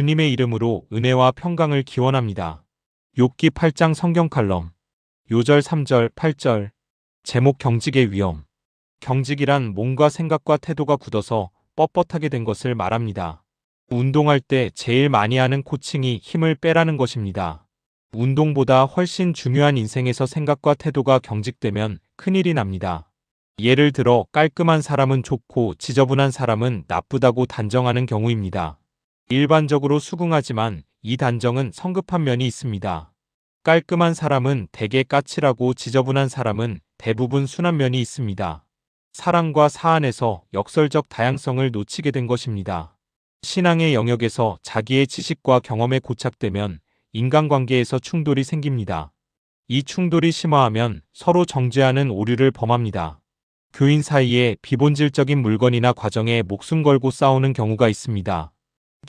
주님의 이름으로 은혜와 평강을 기원합니다. 욥기 8장 성경 칼럼 요절 3절 8절 제목 경직의 위험 경직이란 몸과 생각과 태도가 굳어서 뻣뻣하게 된 것을 말합니다. 운동할 때 제일 많이 하는 코칭이 힘을 빼라는 것입니다. 운동보다 훨씬 중요한 인생에서 생각과 태도가 경직되면 큰일이 납니다. 예를 들어 깔끔한 사람은 좋고 지저분한 사람은 나쁘다고 단정하는 경우입니다. 일반적으로 수긍하지만 이 단정은 성급한 면이 있습니다. 깔끔한 사람은 대개 까칠하고 지저분한 사람은 대부분 순한 면이 있습니다. 사랑과 사안에서 역설적 다양성을 놓치게 된 것입니다. 신앙의 영역에서 자기의 지식과 경험에 고착되면 인간관계에서 충돌이 생깁니다. 이 충돌이 심화하면 서로 정죄하는 오류를 범합니다. 교인 사이에 비본질적인 물건이나 과정에 목숨 걸고 싸우는 경우가 있습니다.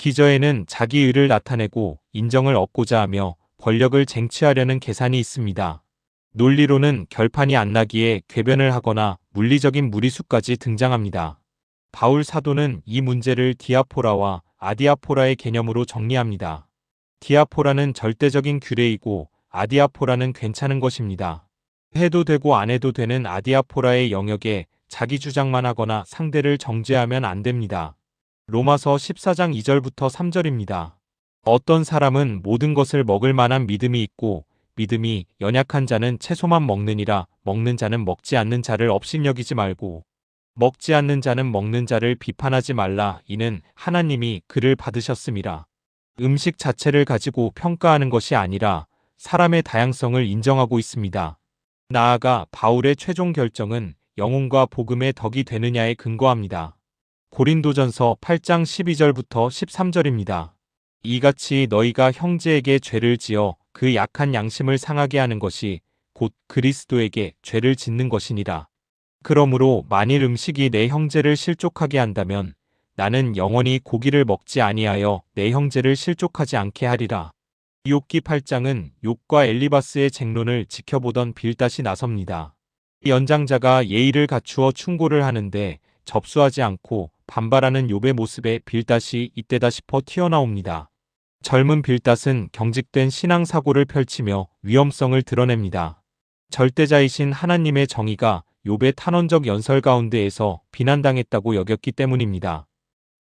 기저에는 자기 의를 나타내고 인정을 얻고자 하며 권력을 쟁취하려는 계산이 있습니다. 논리로는 결판이 안 나기에 궤변을 하거나 물리적인 무리수까지 등장합니다. 바울 사도는 이 문제를 디아포라와 아디아포라의 개념으로 정리합니다. 디아포라는 절대적인 규례이고 아디아포라는 괜찮은 것입니다. 해도 되고 안 해도 되는 아디아포라의 영역에 자기 주장만 하거나 상대를 정죄하면 안 됩니다. 로마서 14장 2절부터 3절입니다. 어떤 사람은 모든 것을 먹을 만한 믿음이 있고 믿음이 연약한 자는 채소만 먹느니라 먹는 자는 먹지 않는 자를 업신여기지 말고 먹지 않는 자는 먹는 자를 비판하지 말라 이는 하나님이 그를 받으셨음이라. 음식 자체를 가지고 평가하는 것이 아니라 사람의 다양성을 인정하고 있습니다. 나아가 바울의 최종 결정은 영혼과 복음의 덕이 되느냐에 근거합니다. 고린도전서 8장 12절부터 13절입니다. 이같이 너희가 형제에게 죄를 지어 그 약한 양심을 상하게 하는 것이 곧 그리스도에게 죄를 짓는 것이니라. 그러므로 만일 음식이 내 형제를 실족하게 한다면 나는 영원히 고기를 먹지 아니하여 내 형제를 실족하지 않게 하리라. 욥기 8장은 욥과 엘리바스의 쟁론을 지켜보던 빌닷이 나섭니다. 연장자가 예의를 갖추어 충고를 하는데 접수하지 않고 반발하는 욥의 모습에 빌닷이 이때다 싶어 튀어나옵니다. 젊은 빌닷은 경직된 신앙 사고를 펼치며 위험성을 드러냅니다. 절대자이신 하나님의 정의가 욥의 탄원적 연설 가운데에서 비난당했다고 여겼기 때문입니다.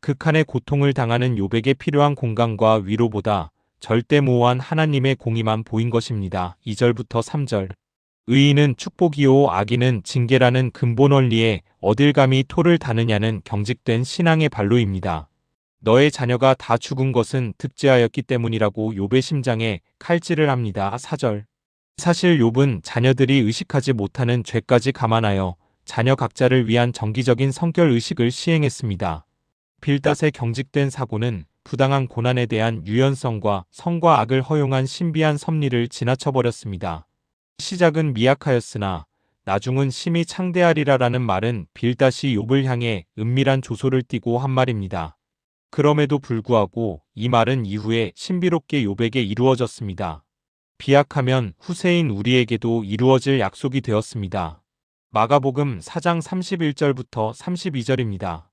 극한의 고통을 당하는 욥에게 필요한 공간과 위로보다 절대무호한 하나님의 공의만 보인 것입니다. 2절부터 3절 의인은 축복이요 악인은 징계라는 근본 원리에 어딜 감히 토를 다느냐는 경직된 신앙의 발로입니다. 너의 자녀가 다 죽은 것은 득제하였기 때문이라고 욥의 심장에 칼질을 합니다. 4절 사실 욥은 자녀들이 의식하지 못하는 죄까지 감안하여 자녀 각자를 위한 정기적인 성결 의식을 시행했습니다. 빌닷의 경직된 사고는 부당한 고난에 대한 유연성과 성과 악을 허용한 신비한 섭리를 지나쳐버렸습니다. 시작은 미약하였으나 나중은 심히 창대하리라라는 말은 빌닷이 욥을 향해 은밀한 조소를 띠고 한 말입니다. 그럼에도 불구하고 이 말은 이후에 신비롭게 욥에게 이루어졌습니다. 비약하면 후세인 우리에게도 이루어질 약속이 되었습니다. 마가복음 4장 31절부터 32절입니다.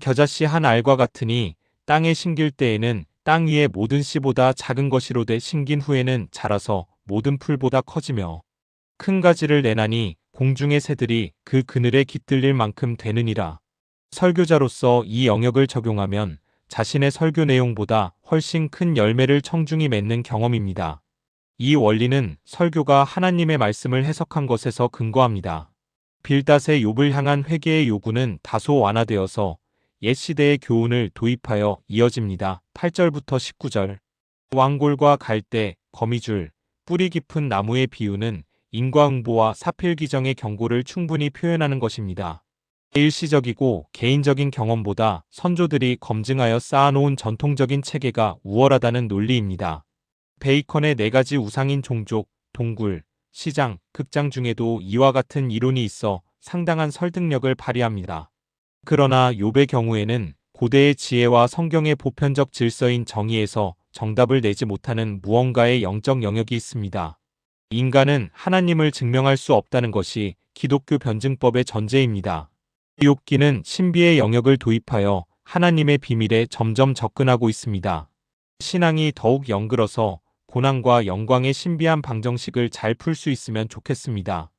겨자씨 한 알과 같으니 땅에 심길 때에는 땅 위의 모든 씨보다 작은 것이로 되 심긴 후에는 자라서 모든 풀보다 커지며 큰 가지를 내나니 공중의 새들이 그 그늘에 깃들릴 만큼 되느니라. 설교자로서 이 영역을 적용하면 자신의 설교 내용보다 훨씬 큰 열매를 청중이 맺는 경험입니다. 이 원리는 설교가 하나님의 말씀을 해석한 것에서 근거합니다. 빌닷의 욥을 향한 회개의 요구는 다소 완화되어서 옛 시대의 교훈을 도입하여 이어집니다. 8절부터 19절 왕골과 갈대, 거미줄, 뿌리 깊은 나무의 비유는 인과응보와 사필기정의 경고를 충분히 표현하는 것입니다. 일시적이고 개인적인 경험보다 선조들이 검증하여 쌓아놓은 전통적인 체계가 우월하다는 논리입니다. 베이컨의 네 가지 우상인 종족, 동굴, 시장, 극장 중에도 이와 같은 이론이 있어 상당한 설득력을 발휘합니다. 그러나 욥의 경우에는 고대의 지혜와 성경의 보편적 질서인 정의에서 정답을 내지 못하는 무언가의 영적 영역이 있습니다. 인간은 하나님을 증명할 수 없다는 것이 기독교 변증법의 전제입니다. 욥기는 신비의 영역을 도입하여 하나님의 비밀에 점점 접근하고 있습니다. 신앙이 더욱 영글어서 고난과 영광의 신비한 방정식을 잘 풀 수 있으면 좋겠습니다.